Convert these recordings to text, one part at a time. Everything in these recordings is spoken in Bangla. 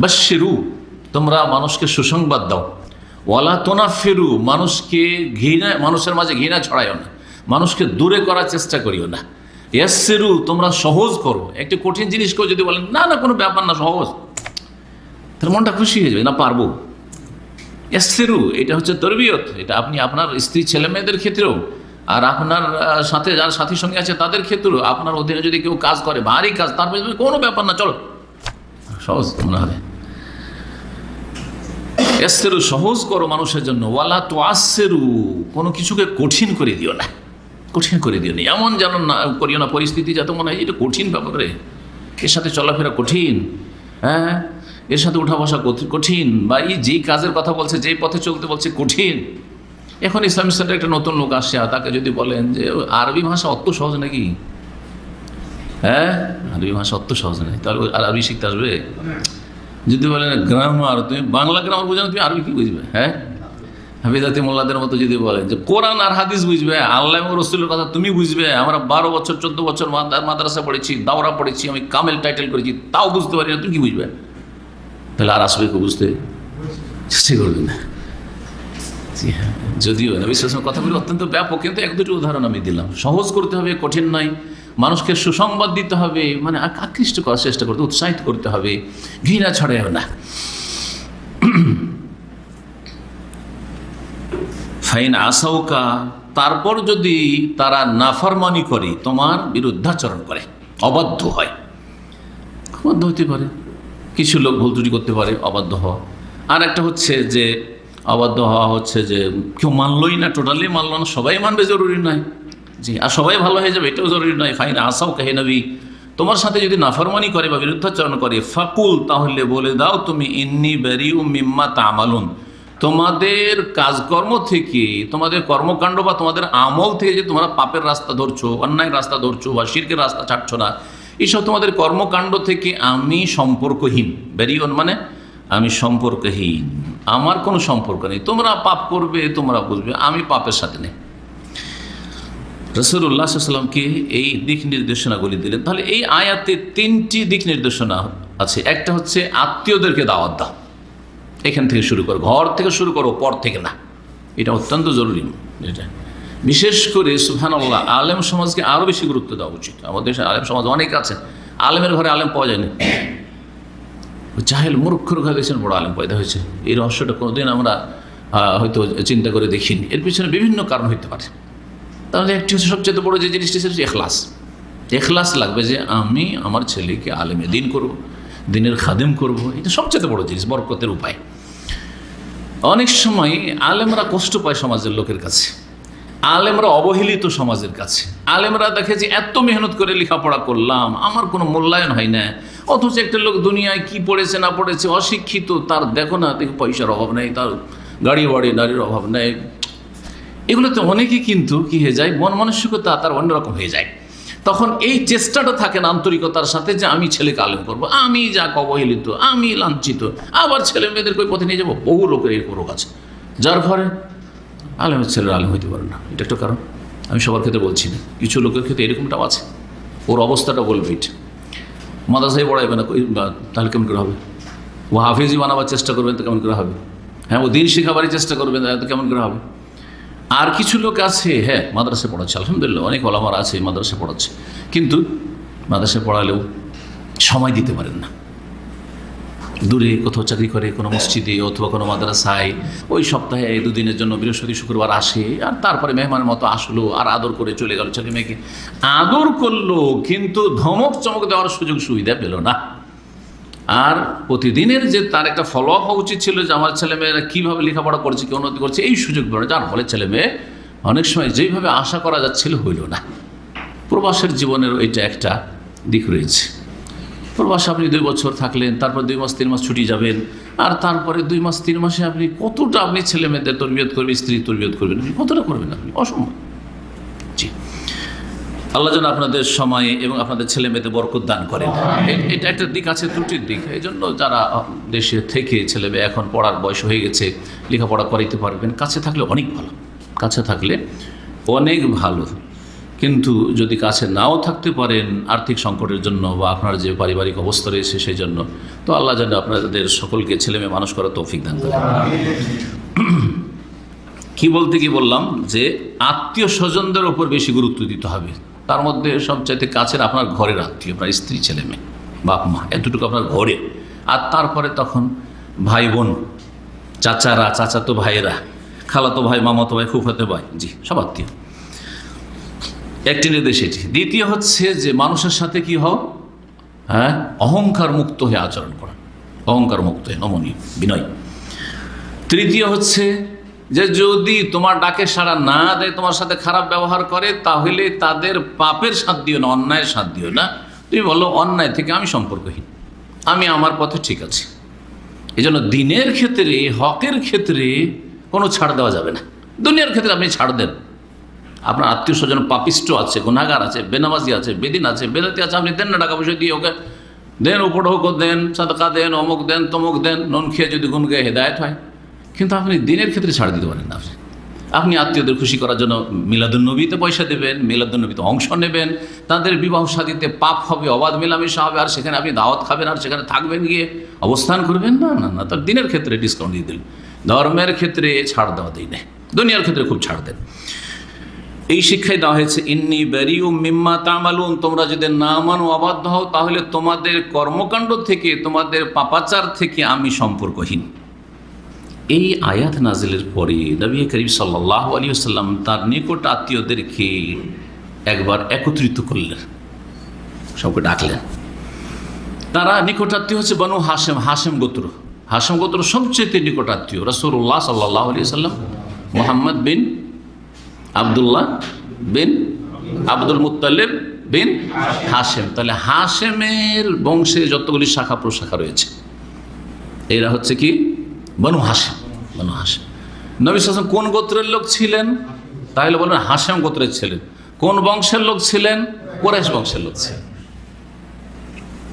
বাশিরু তোমরা মানুষকে সুসংবাদ দাও। ওয়ালা তোনা ফেরু মানুষকে ঘৃণা, মানুষের মাঝে ঘৃণা ছড়াইও না। মানুষকে দূরে করার চেষ্টা করিও না। ইয়াসেরু তোমরা সহজ করো। একটি কঠিন জিনিস কেউ যদি বলেন না না, কোনো ব্যাপার না, সহজ। তার মনটা খুশি হয়ে যাবে, না, পারব। এসেরু এটা হচ্ছে তরবিয়ত। এটা আপনি আপনার স্ত্রী ছেলে মেয়েদের ক্ষেত্রেও, আর আপনার সাথে যার সাথীর সঙ্গে আছে তাদের ক্ষেত্রেও, আপনার অধীনে যদি কেউ কাজ করে, ভারী কাজ, তার কোনো ব্যাপার না, চলো। সহজ মনে হবে। এসেরু সহজ করো মানুষের জন্য। ওয়ালা তো আসেরু কোনো কিছুকে কঠিন করে দিও না। কঠিন করে দিও না। এমন যেন না করিও না, পরিস্থিতি যাতে মনে হয়, এটা কঠিন ব্যাপার রে। এর সাথে চলাফেরা কঠিন হ্যাঁ? এর সাথে উঠা বসা কঠিন। বা এই যেই কাজের কথা বলছে, যেই পথে চলতে বলছে, কঠিন। এখন ইসলামিক সেন্টার একটা নতুন লোক আসছে তাকে যদি বলেন যে আরবি ভাষা অত সহজ নাকি? হ্যাঁ? আরবি ভাষা অত সহজ নাকি তাহলে আরবি শিখতে আসবে? যদি বলেন গ্রামার তুমি বাংলা গ্রামার বুঝো না, তুমি আরবি কি বুঝবে হ্যাঁ? হাফিজাতি মোল্লাদের মতো যদি বলেন যে কোরআন আর হাদিস বুঝবে, আল্লাহ রসুলের কথা তুমি বুঝবে, আমরা বারো বছর, চোদ্দ বছর মাদ্রাসা পড়েছি, দাওরা পড়েছি, আমি কামেল টাইটেল করেছি, তাও বুঝতে পারি না, তুমি কি বুঝবে? তাহলে আর আসবে কেউ বুঝতে? চেষ্টা করবে না। হ্যাঁ যদিও নবী সালামের কথাগুলো অত্যন্ত ব্যাপক, কিন্তু এক দুটি উদাহরণ আমি দিলাম। সহজ করতে হবে, কঠিন নয়। মানুষকে সুসংবাদ দিতে হবে মানে আকৃষ্ট করার চেষ্টা করতে, উৎসাহিত করতে হবে। ঘৃণা ছড়াইও না। ফাইন আসাউকা, তারপর যদি তারা নাফরমানি করে, তোমার বিরুদ্ধাচরণ করে, অবাধ্য হয়। অবাধ্য হতে পারে। কিছু লোক ভুল ত্রুটি করতে পারে, অবাধ্য হওয়া। আর একটা হচ্ছে যে, অবাধ্য হওয়া হচ্ছে যে, কেউ মানলই না, টোটালি মানলো না, সবাই মানবে জরুরি নয়। জি, আর সবাই ভালো হয়ে যাবে, এটাও জরুরি নয়। ফাইন, আসাও কাহে নবী? তোমার সাথে যদি নাফরমানি করে বা বিরুদ্ধাচরণ করে, ফাকুল, তাহলে বলে দাও তুমি, ইন্নি বেরিউ মিম্মা তামালুন। তোমাদের কাজকর্ম থেকে, তোমাদের কর্মকাণ্ড বা তোমাদের আমল থেকে যে তোমরা পাপের রাস্তা ধরছো অন্যায় রাস্তা ধরছো বা শিরকের রাস্তা ছাড়ছো না এইসব তোমাদের কর্মকাণ্ড থেকে আমি সম্পর্কহীন। বেরিয়ন মানে আমি সম্পর্কহীন। আমার কোনো সম্পর্ক নেই। তোমরা পাপ করবে, তোমরা বুঝবে, আমি পাপের সাথে নেই। রসুল্লাহ সাল্লামকে এই দিক নির্দেশনাগুলি দিলেন। তাহলে এই আয়াতে তিনটি দিক নির্দেশনা আছে। একটা হচ্ছে আত্মীয়দেরকে দাওয়াত দাও। এখান থেকে শুরু করো। ঘর থেকে শুরু করো, পর থেকে না। এটা অত্যন্ত জরুরি। এটা বিশেষ করে সুহানাল্লাহ আলেম সমাজকে আরও বেশি গুরুত্ব দেওয়া উচিত। আমাদের দেশে আলেম সমাজ অনেক আছে। আলেমের ঘরে আলেম পাওয়া যায় না জাহেল মূর্খর ঘরে দেখছেন বড় আলেম পয়দা হয়েছে। এই রহস্যটা কোনোদিন আমরা হয়তো চিন্তা করে দেখিনি। এর পিছনে বিভিন্ন কারণ হইতে পারে। তাহলে একটি হচ্ছে সবচেয়ে বড় যে জিনিসটি সেটা এখলাস। এখলাস লাগবে যে আমি আমার ছেলেকে আলেমে দিন করব, দিনের খাদেম করব, এটা সবচেয়ে বড় জিনিস, বরকতের উপায়। অনেক সময় আলেমরা কষ্ট পায় সমাজের লোকের কাছে। আলেমরা অবহেলিত সমাজের কাছে। আলেমরা দেখে যে এত মেহনত করে লেখাপড়া করলাম, আমার কোনো মূল্যায়ন হয় না। অথচ একটা লোক দুনিয়ায় কি পড়েছে, না পড়েছে, অশিক্ষিত, তার দেখো না, দেখো পয়সার অভাব নেই, তার গাড়ি বাড়ি নারীর অভাব নেই এগুলোতে অনেকেই কিন্তু কি হয়ে যায়, মন মানসিকতা তার অন্যরকম হয়ে যায়। তখন এই চেষ্টাটা থাকে না আন্তরিকতার সাথে যে আমি ছেলেকে আলেম করব, আমি যা অবহেলিত আমি লাঞ্ছিত, আবার ছেলে মেয়েদেরকে ওই পথে নিয়ে যাব? বহু লোকের এই রোগ আছে। যার ফলে আলেমের ছেলেরা আলেম হইতে পারে না। এটা একটা কারণ। আমি সবার ক্ষেত্রে বলছি না। কিছু লোকের ক্ষেত্রে এরকমটাও আছে। ওর অবস্থাটা বলবে এটা মাদ্রাসায় পড়াইবে না তাহলে কেমন করে হবে? ও হাফিজি বানাবার চেষ্টা করবেন তো কেমন করে হবে? হ্যাঁ ও দিন শেখাবারই চেষ্টা করবেন তো কেমন করে হবে? আর কিছু লোক আছে হ্যাঁ মাদ্রাসায় পড়াচ্ছে, আলহামদুলিল্লাহ, অনেক ওলামার আছে মাদ্রাসায় পড়াচ্ছে। কিন্তু মাদ্রাসায় পড়ালেও সময় দিতে পারেন না। দূরে কোথাও চাকরি করে কোনো মসজিদে অথবা কোনো মাদ্রাসায়, ওই সপ্তাহে, এই দুদিনের জন্য বৃহস্পতি, শুক্রবার আসে, আর তারপরে মেহমানের মতো আসলো, আর আদর করে চলে গেল ছেলে মেয়েকে। আদর করল, কিন্তু ধমক চমক দেওয়ার সুযোগ সুবিধা পেল না। আর প্রতিদিনের যে তার একটা ফলো আপ হওয়া উচিত ছিল যে আমার ছেলে মেয়েরা কীভাবে লেখাপড়া করছে, কি উন্নতি করছে, এই সুযোগ পেল না যার ফলে ছেলে মেয়ে অনেক সময় যেইভাবে আশা করা যাচ্ছিল হইল না। প্রবাসের জীবনের এটা একটা দিক রয়েছে। প্রবাসে আপনি দুই বছর থাকলেন, তারপর দুই মাস, তিন মাস ছুটি যাবেন, আর তারপরে দুই মাস, তিন মাসে আপনি কতটা আপনি ছেলে মেয়েদের তরবিয়ত করবেন স্ত্রী তরবিয়ত করবেন কতটা করবেন আপনি? অসম্ভব। আল্লাহ যেন আপনাদের সময়ে এবং আপনাদের ছেলে মেয়েদের বরকত দান করেন। এটা একটা দিক আছে ত্রুটির দিক। এই জন্য যারা দেশে থেকে ছেলে মেয়ে এখন পড়ার বয়স হয়ে গেছে লেখাপড়া করাইতে পারবেন কাছে থাকলে অনেক ভালো। কাছে থাকলে অনেক ভালো। কিন্তু যদি কাছে নাও থাকতে পারেন আর্থিক সংকটের জন্য বা আপনার যে পারিবারিক অবস্থা রয়েছে সেই জন্য তো আল্লাহ যেন আপনাদের সকলকে ছেলে মেয়ে মানুষ করার তৌফিক দান করে কি বলতে কি বললাম? যে আত্মীয় স্বজনদের ওপর বেশি গুরুত্ব দিতে হবে। তার মধ্যে সবচাইতে কাছের আপনার ঘরের আত্মীয়, আপনার স্ত্রী, ছেলে, মেয়ে, বাপ, মা, এতটুকু আপনার ঘরে। আর তারপরে তখন ভাই, বোন, চাচারা, চাচাতো ভাইয়েরা, খালাতো ভাই, মামাতো ভাই, ফুফাতো ভাই, জি, সব আত্মীয়। একটি নির্দেশ এটি। দ্বিতীয় হচ্ছে যে মানুষের সাথে কি হও? হ্যাঁ? অহংকার মুক্ত হয়ে আচরণ করা। অহংকার মুক্ত হয়ে নমনীয়, বিনয়। তৃতীয় হচ্ছে যে যদি তোমার ডাকে সাড়া না দেয়, তোমার সাথে খারাপ ব্যবহার করে, তাহলে তাদের পাপের সাথ দিও না, অন্যায়ের সাথ দিও না। তুমি বলো, অন্যায় থেকে আমি সম্পর্কহীন। আমি আমার পথে ঠিক আছি। এই জন্য দিনের ক্ষেত্রে, হকের ক্ষেত্রে কোনো ছাড় দেওয়া যাবে না। দুনিয়ার ক্ষেত্রে আপনি ছাড় দেন। আপনার আত্মীয় স্বজন পাপিষ্ট আছে গুণাগার আছে, বেনামাজি আছে, বেদিন আছে, বেদাতি আছে, আপনি দেন না টাকা পয়সা দিয়ে ওকে। দেন উপর হোক দেন, সাদকা দেন, অমুক দেন, তমুক দেন, নুন খেয়ে যদি গুণ হেদায়ত হয়। কিন্তু আপনি দিনের ক্ষেত্রে ছাড় দিতে পারেন না আপনি। আত্মীয়দের খুশি করার জন্য মিলাদুন্নবীতে পয়সা দেবেন, মিলাদুন্নবীতে অংশ নেবেন, তাদের বিবাহ সাদিতে পাপ হবে, অবাধ মেলামেশা হবে, আর সেখানে আপনি দাওয়াত খাবেন, আর সেখানে থাকবেন গিয়ে অবস্থান করবেন? না না না তার দিনের ক্ষেত্রে ডিসকাউন্ট দিয়ে দিলেন। ধর্মের ক্ষেত্রে ছাড় দেওয়া দিই না দুনিয়ার ক্ষেত্রে খুব ছাড় দেন। এই শিক্ষায় দেওয়া হয়েছে, ইন্নি বেরি ও মিম্মা তামালুন তোমরা যদি না মানো, অবাধ্য হও, তাহলে তোমাদের কর্মকাণ্ড থেকে, তোমাদের পাপাচার থেকে আমি সম্পর্কহীন। এই আয়াত নাজিলের পরে নবী করিম সাল্লাহ আলী আসাল্লাম তার নিকট আত্মীয়দেরকে একবার একত্রিত করলেন। সবকে ডাকলেন। তারা নিকটাত্মীয় হচ্ছে বানু হাসেম হাসেম গোত্র। হাসেম গোত্র সবচেয়ে নিকটাত্মীয় রসুল্লাহ সাল্লাহ আলী সাল্লাম মোহাম্মদ বিন আবদুল্লাহ বিন আব্দুল মুতালেব বিন হাসেম তাহলে হাসেমের বংশে যতগুলি শাখা প্রশাখা রয়েছে, এরা হচ্ছে কি? বনু হাসেম বনু হাসেম নবী সাসম কোন গোত্রের লোক ছিলেন? তাহলে বলেন হাসেম গোত্রের ছিলেন। কোন বংশের লোক ছিলেন? কোরেশ বংশের লোক ছিলেন।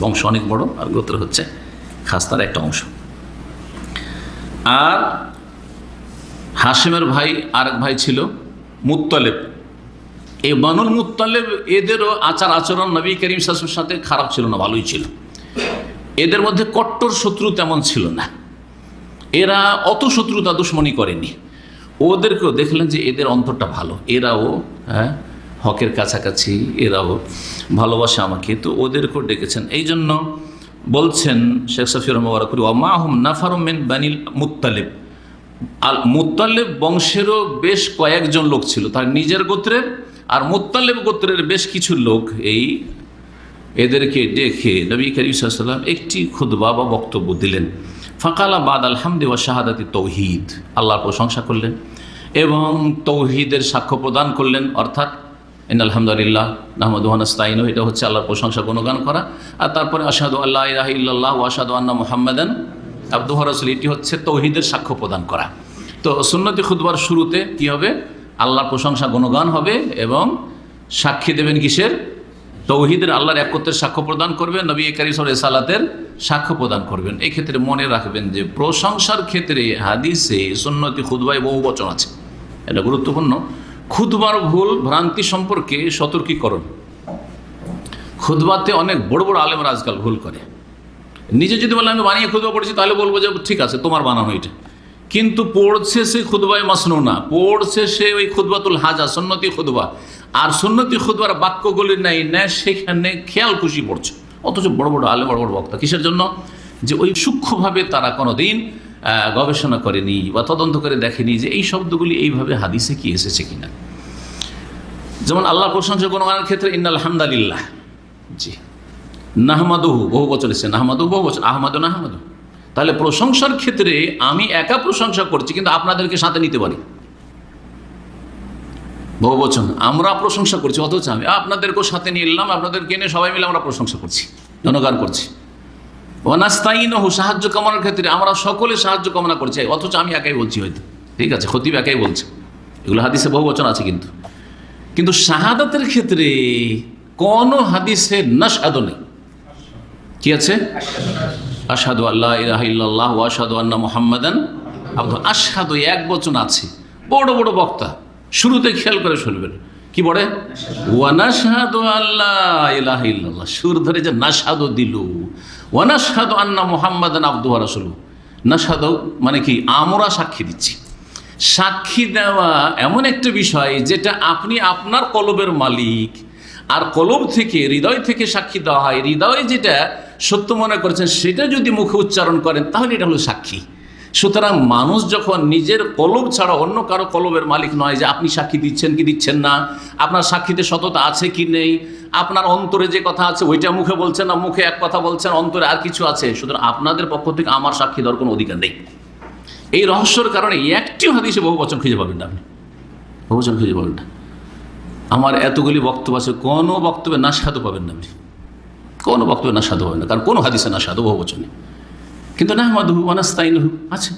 বংশ অনেক বড় আর গোত্র হচ্ছে খাস্তার একটা অংশ। আর হাসিমের ভাই আরেক ভাই ছিল মুত্তালেব। এই বানুল মুত্তালেব এদেরও আচার আচরণ নবী করিম শাসুর সাথে খারাপ ছিল না, ভালোই ছিল। এদের মধ্যে কট্টর শত্রু তেমন ছিল না। এরা অত শত্রুতা দুশ্মনী করেনি। ওদেরকেও দেখলেন যে এদের অন্তরটা ভালো। এরাও হ্যাঁ হকের কাছাকাছি, এরাও ভালোবাসে আমাকে। তো ওদেরকেও ডেকেছেন। এই জন্য বলছেন শেখ সফির রহমাকুরি ওমাহম নাফারমেন বানিল মুত্তালেব। আল, মুত্তালেব বংশেরও বেশ কয়েকজন লোক ছিল। তার নিজের গোত্রের আর মুত্তালেব গোত্রের বেশ কিছু লোক এই এদেরকে ডেকে নবী করিম সাল্লাম একটি খুদবা বা বক্তব্য দিলেন। ফাঁকালা বাদ আলহামদি ওয়া শাহাদাতি তৌহিদ। আল্লাহর প্রশংসা করলেন এবং তৌহিদের সাক্ষ্য প্রদান করলেন। অর্থাৎ ইন আলহামদুলিল্লাহ নাহমদুহানস্তাইন এটা হচ্ছে আল্লাহর প্রশংসা গুণগান করা। আর তারপরে আসাদু আল্লাহ ইলাহ ইল্লাহ ওয়াসাদু আন্না মোহাম্মদান আব্দুহ রসুল এটি হচ্ছে তৌহিদের সাক্ষ্য প্রদান করা। তো সুন্নতি খুদবার শুরুতে কি হবে? আল্লাহর প্রশংসা গুণগান হবে এবং সাক্ষী দেবেন কিসের? তৌহিদের আল্লাহর একত্রের সাক্ষ্য প্রদান করবেন নবী কারিসর সালাতের সাক্ষ্য প্রদান করবেন। এই ক্ষেত্রে মনে রাখবেন যে প্রশংসার ক্ষেত্রে হাদিসে, সুন্নতি খুদবায় বহু বচন আছে। এটা গুরুত্বপূর্ণ। খুদবার ভুল ভ্রান্তি সম্পর্কে সতর্কীকরণ। খুদবাতে অনেক বড় বড় আলেমরা আজকাল ভুল করে। নিজে যদি বলে আমি বানিয়ে খুদবা পড়েছি, তাহলে বলব যে, ঠিক আছে, তোমার বানানো এটা। কিন্তু পড়ছে সে খুদবায় মাসনো না পড়ছে সে ওই খুদবাতুল হাজা, সন্নতি খুদবা আর সন্নতি খুদবার বাক্যগুলি নেই নেয় সেখানে খেয়াল খুশি পড়ছে। অথচ বড় বড় আলে বড় বড় বক্তা। কিসের জন্য? যে ওই সূক্ষ্মভাবে তারা কোনো দিন গবেষণা করেনি বা তদন্ত করে দেখেনি যে এই শব্দগুলি এইভাবে হাদিসে কি এসেছে কিনা। যেমন আল্লাহ প্রশংসা গুণগানের ক্ষেত্রে ইন্নাল হামদালিল্লাহ। জি। নাহমাদুহু, বহু বছর এসেছে। নাহমাদু বহু বছর। আহমাদু নাহমাদু তাহলে প্রশংসার ক্ষেত্রে আমি একা প্রশংসা করছি, কিন্তু আপনাদেরকে সাথে নিতে পারি। বহু বচন আমরা প্রশংসা করছি, অথচ আমি আপনাদেরকেও সাথে নিয়ে এলাম, আপনাদেরকে এনে সবাই মিলে আমরা প্রশংসা করছি, জনগান করছি। ওনাস্তাইন হু সাহায্য কামনার ক্ষেত্রে আমরা সকলে সাহায্য কামনা করছি, অথচ আমি একাই বলছি হয়তো। ঠিক আছে, খতিব একাই বলছে। এগুলো হাদিসে বহু বচন আছে কিন্তু। কিন্তু শাহাদাতের ক্ষেত্রে কোনো হাদিসে নাসাদও নেই। কি আছে? আসাদু আল্লাহ ইলাহ ইল্লাল্লাহ আসাদু আন্না মোহাম্মদান আসাদু এক বচন আছে। বড় বড় বক্তা। শুরুতে খেয়াল করে শুনবেন। কি পড়ে? ওয়ানাশাহাদু আল্লাহ ইলাহা সুর ধরে যে নাশাদু দিলু। ওয়ানাশাহাদু আন্না মুহাম্মাদান আব্দুহু ওয়া রাসূলুহু। নাশাদু মানে কি? আমরা সাক্ষী দিচ্ছি। সাক্ষী দেওয়া এমন একটা বিষয় যেটা আপনি আপনার কলবের মালিক। আর কলব থেকে, হৃদয় থেকে সাক্ষী দেওয়া হয়। হৃদয় যেটা সত্য মনে করেছেন, সেটা যদি মুখে উচ্চারণ করেন, তাহলে এটা হলো সাক্ষী। সুতরাং মানুষ যখন নিজের কলব ছাড়া অন্য কারও কলবের মালিক নয় যে আপনি সাক্ষী দিচ্ছেন কি দিচ্ছেন না, আপনার সাক্ষীতে সততা আছে কি নেই, আপনার অন্তরে যে কথা আছে ওইটা মুখে বলছেন না, মুখে এক কথা বলছেন, অন্তরে আর কিছু আছে, সুতরাং আপনাদের পক্ষ থেকে আমার সাক্ষী দেওয়ার কোনো অধিকার নেই। এই রহস্যর কারণে একটিও হাদিসে বহু বচন খুঁজে পাবেন না আপনি। বহু বচন খুঁজে পাবেন না। আমার এতগুলি বক্তব্য আছে, কোনো বক্তব্যে না সাধু পাবেন না আপনি। কোনো বক্তব্যে না সাধু পাবেন না, কারণ কোনো হাদিসে না সাধু বহু বচনে। কিন্তু না মাধু মানাস্তাইনহু আছে।